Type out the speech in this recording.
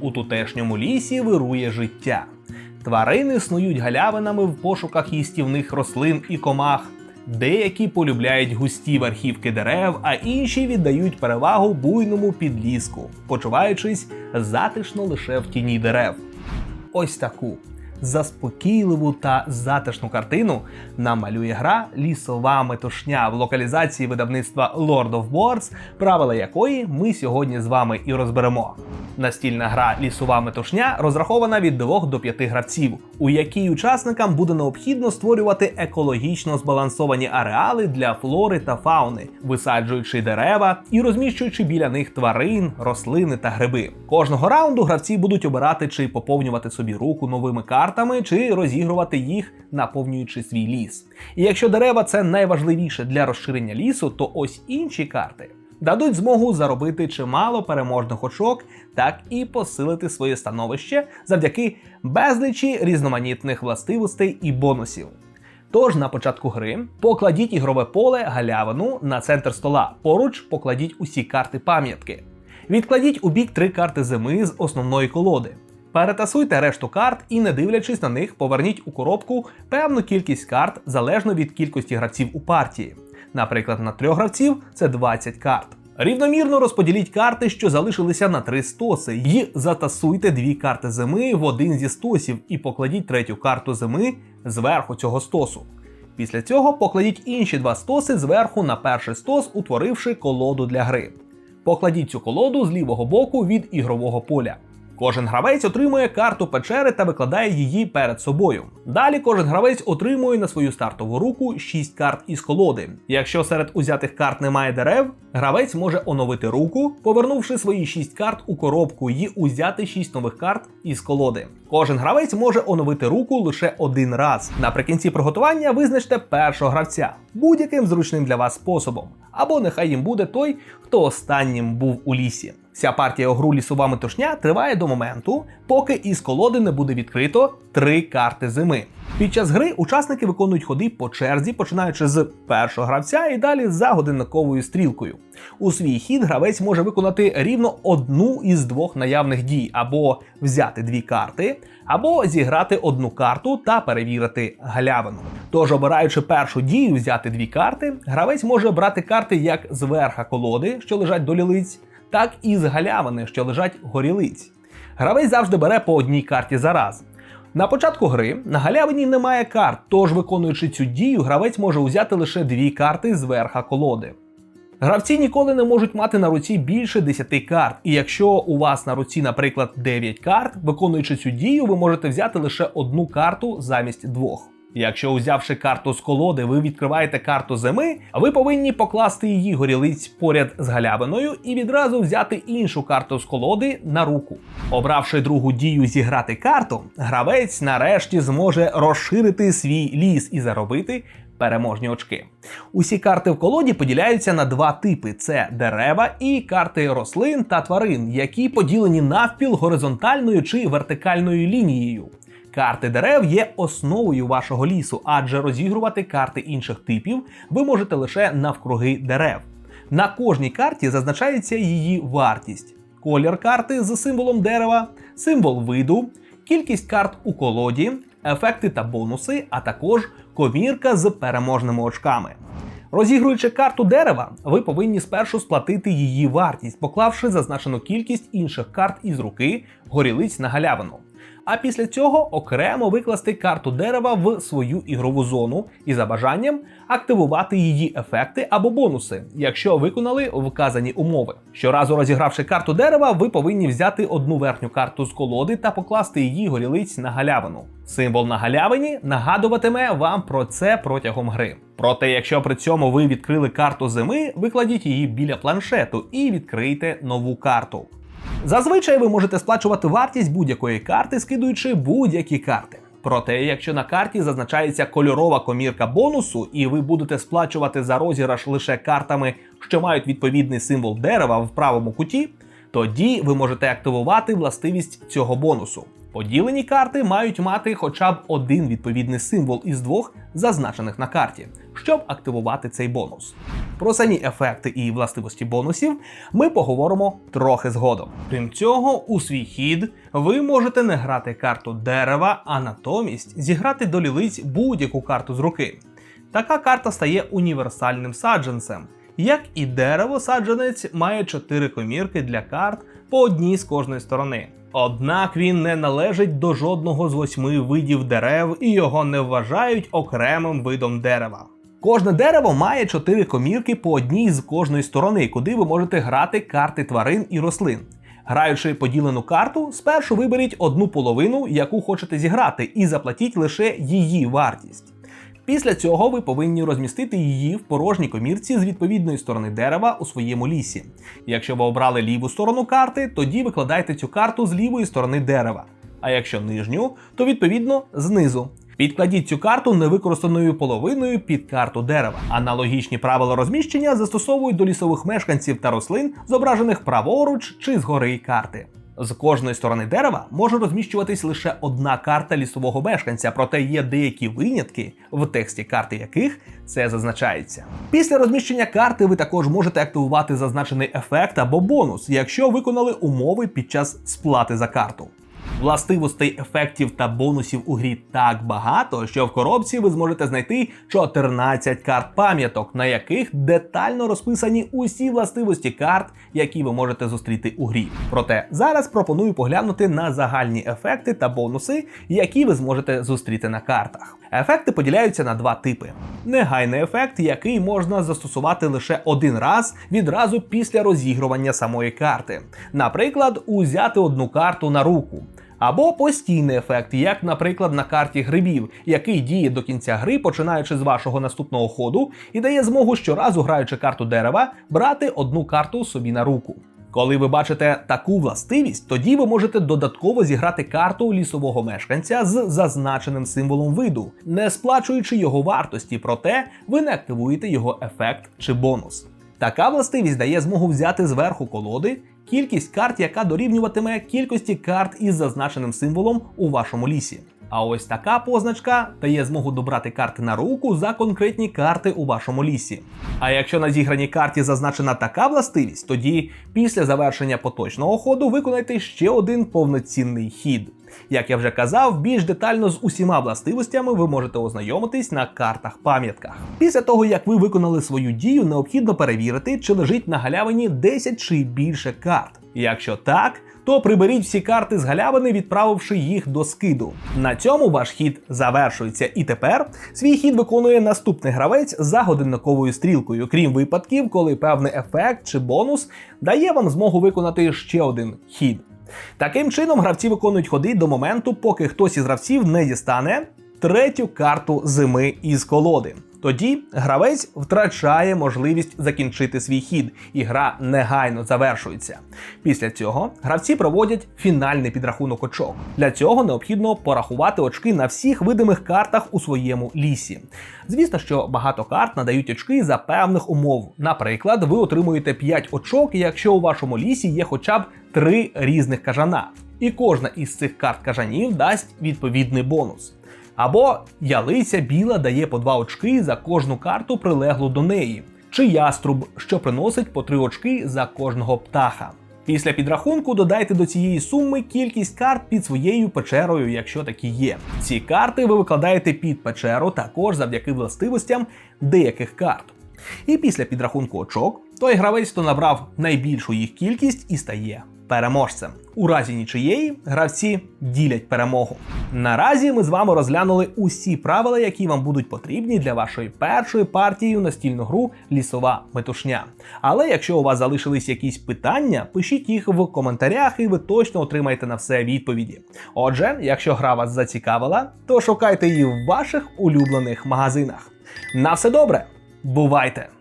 У тутешньому лісі вирує життя. Тварини снують галявинами в пошуках їстівних рослин і комах. Деякі полюбляють густі верхівки дерев, а інші віддають перевагу буйному підліску, почуваючись затишно лише в тіні дерев. Ось таку заспокійливу та затишну картину нам малює гра Лісова метушня в локалізації видавництва Lord of Boards, правила якої ми сьогодні з вами і розберемо. Настільна гра Лісова метушня розрахована від 2 до 5 гравців, у якій учасникам буде необхідно створювати екологічно збалансовані ареали для флори та фауни, висаджуючи дерева і розміщуючи біля них тварин, рослини та гриби. Кожного раунду гравці будуть обирати, чи поповнювати собі руку новими картами, чи розігрувати їх, наповнюючи свій ліс. І якщо дерева це найважливіше для розширення лісу, то ось інші карти дадуть змогу заробити чимало переможних очок, так і посилити своє становище завдяки безлічі різноманітних властивостей і бонусів. Тож на початку гри покладіть ігрове поле галявину на центр стола. Поруч покладіть усі карти пам'ятки. Відкладіть у бік три карти зими з основної колоди. Перетасуйте решту карт і, не дивлячись на них, поверніть у коробку певну кількість карт залежно від кількості гравців у партії. Наприклад, на трьох гравців це 20 карт. Рівномірно розподіліть карти, що залишилися на три стоси, і затасуйте дві карти зими в один зі стосів і покладіть третю карту зими зверху цього стосу. Після цього покладіть інші два стоси зверху на перший стос, утворивши колоду для гри. Покладіть цю колоду з лівого боку від ігрового поля. Кожен гравець отримує карту печери та викладає її перед собою. Далі кожен гравець отримує на свою стартову руку 6 карт із колоди. Якщо серед узятих карт немає дерев, гравець може оновити руку, повернувши свої 6 карт у коробку і узяти 6 нових карт із колоди. Кожен гравець може оновити руку лише один раз. Наприкінці приготування визначте першого гравця будь-яким зручним для вас способом, або нехай їм буде той, хто останнім був у лісі. Вся партія гру лісова метушня триває до моменту, поки із колоди не буде відкрито три карти зими. Під час гри учасники виконують ходи по черзі, починаючи з першого гравця і далі за годинниковою стрілкою. У свій хід гравець може виконати рівно одну із двох наявних дій, або взяти дві карти, або зіграти одну карту та перевірити галявину. Тож, обираючи першу дію взяти дві карти, гравець може брати карти як з верха колоди, що лежать до лілиць, так і з галявини, що лежать горілиць. Гравець завжди бере по одній карті за раз. На початку гри на галявині немає карт, тож, виконуючи цю дію, гравець може узяти лише дві карти з верха колоди. Гравці ніколи не можуть мати на руці більше 10 карт, і якщо у вас на руці, наприклад, 9 карт, виконуючи цю дію, ви можете взяти лише одну карту замість двох. Якщо узявши карту з колоди, ви відкриваєте карту зими, ви повинні покласти її горілиць поряд з галявиною і відразу взяти іншу карту з колоди на руку. Обравши другу дію зіграти карту, гравець нарешті зможе розширити свій ліс і заробити переможні очки. Усі карти в колоді поділяються на два типи: це дерева і карти рослин та тварин, які поділені навпіл горизонтальною чи вертикальною лінією. Карти дерев є основою вашого лісу, адже розігрувати карти інших типів ви можете лише навкруги дерев. На кожній карті зазначається її вартість, колір карти з символом дерева, символ виду, кількість карт у колоді, ефекти та бонуси, а також комірка з переможними очками. Розігруючи карту дерева, ви повинні спершу сплатити її вартість, поклавши зазначену кількість інших карт із руки горілиць на галявину. А після цього окремо викласти карту дерева в свою ігрову зону і за бажанням активувати її ефекти або бонуси, якщо виконали вказані умови. Щоразу розігравши карту дерева, ви повинні взяти одну верхню карту з колоди та покласти її горілиць на галявину. Символ на галявині нагадуватиме вам про це протягом гри. Проте, якщо при цьому ви відкрили карту зими, викладіть її біля планшету і відкрийте нову карту. Зазвичай ви можете сплачувати вартість будь-якої карти, скидуючи будь-які карти. Проте, якщо на карті зазначається кольорова комірка бонусу, і ви будете сплачувати за розіграш лише картами, що мають відповідний символ дерева в правому куті, Тоді ви можете активувати властивість цього бонусу. Поділені карти мають мати хоча б один відповідний символ із двох зазначених на карті, щоб активувати цей бонус. Про самі ефекти і властивості бонусів ми поговоримо трохи згодом. Крім цього, у свій хід ви можете не грати карту дерева, а натомість зіграти до лілиць будь-яку карту з руки. Така карта стає універсальним саджанцем. Як і дерево, саджанець має 4 комірки для карт по одній з кожної сторони. Однак він не належить до жодного з восьми видів дерев і його не вважають окремим видом дерева. Кожне дерево має 4 комірки по одній з кожної сторони, куди ви можете грати карти тварин і рослин. Граючи поділену карту, спершу виберіть одну половину, яку хочете зіграти, і заплатіть лише її вартість. Після цього ви повинні розмістити її в порожній комірці з відповідної сторони дерева у своєму лісі. Якщо ви обрали ліву сторону карти, тоді викладайте цю карту з лівої сторони дерева. А якщо нижню, то відповідно знизу. Підкладіть цю карту невикористаною половиною під карту дерева. Аналогічні правила розміщення застосовують до лісових мешканців та рослин, зображених праворуч чи згори карти. З кожної сторони дерева може розміщуватись лише одна карта лісового мешканця, проте є деякі винятки, в тексті карти яких це зазначається. Після розміщення карти ви також можете активувати зазначений ефект або бонус, якщо виконали умови під час сплати за карту. Властивостей ефектів та бонусів у грі так багато, що в коробці ви зможете знайти 14 карт пам'яток, на яких детально розписані усі властивості карт, які ви можете зустріти у грі. Проте зараз пропоную поглянути на загальні ефекти та бонуси, які ви зможете зустріти на картах. Ефекти поділяються на два типи: негайний ефект, який можна застосувати лише один раз відразу після розігрування самої карти. Наприклад, узяти одну карту на руку. Або постійний ефект, як, наприклад, на карті грибів, який діє до кінця гри, починаючи з вашого наступного ходу, і дає змогу щоразу, граючи карту дерева, брати одну карту собі на руку. Коли ви бачите таку властивість, тоді ви можете додатково зіграти карту лісового мешканця з зазначеним символом виду, не сплачуючи його вартості, проте ви не активуєте його ефект чи бонус. Така властивість дає змогу взяти зверху колоди кількість карт, яка дорівнюватиме кількості карт із зазначеним символом у вашому лісі. А ось така позначка дає змогу добрати карти на руку за конкретні карти у вашому лісі. А якщо на зіграній карті зазначена така властивість, тоді після завершення поточного ходу виконайте ще один повноцінний хід. Як я вже казав, більш детально з усіма властивостями ви можете ознайомитись на картах-пам'ятках. Після того, як ви виконали свою дію, необхідно перевірити, чи лежить на галявині 10 чи більше карт. Якщо так, то приберіть всі карти з галявини, відправивши їх до скиду. На цьому ваш хід завершується. І тепер свій хід виконує наступний гравець за годинниковою стрілкою, крім випадків, коли певний ефект чи бонус дає вам змогу виконати ще один хід. Таким чином, гравці виконують ходи до моменту, поки хтось із гравців не дістане третю карту зими із колоди. Тоді гравець втрачає можливість закінчити свій хід, і гра негайно завершується. Після цього гравці проводять фінальний підрахунок очок. Для цього необхідно порахувати очки на всіх видимих картах у своєму лісі. Звісно, що багато карт надають очки за певних умов. Наприклад, ви отримуєте 5 очок, якщо у вашому лісі є хоча б 3 різних кажана. І кожна із цих карт кажанів дасть відповідний бонус. Або ялиця біла дає по 2 очки за кожну карту прилеглу до неї, чи яструб, що приносить по 3 очки за кожного птаха. Після підрахунку додайте до цієї суми кількість карт під своєю печерою, якщо такі є. Ці карти ви викладаєте під печеру також завдяки властивостям деяких карт. І після підрахунку очок той гравець, хто набрав найбільшу їх кількість і стає переможцем. У разі нічиєї гравці ділять перемогу. Наразі ми з вами розглянули усі правила, які вам будуть потрібні для вашої першої партії у настільну гру лісова метушня. Але якщо у вас залишились якісь питання, пишіть їх в коментарях, і ви точно отримаєте на все відповіді. Отже, якщо гра вас зацікавила, то шукайте її в ваших улюблених магазинах. На все добре, бувайте!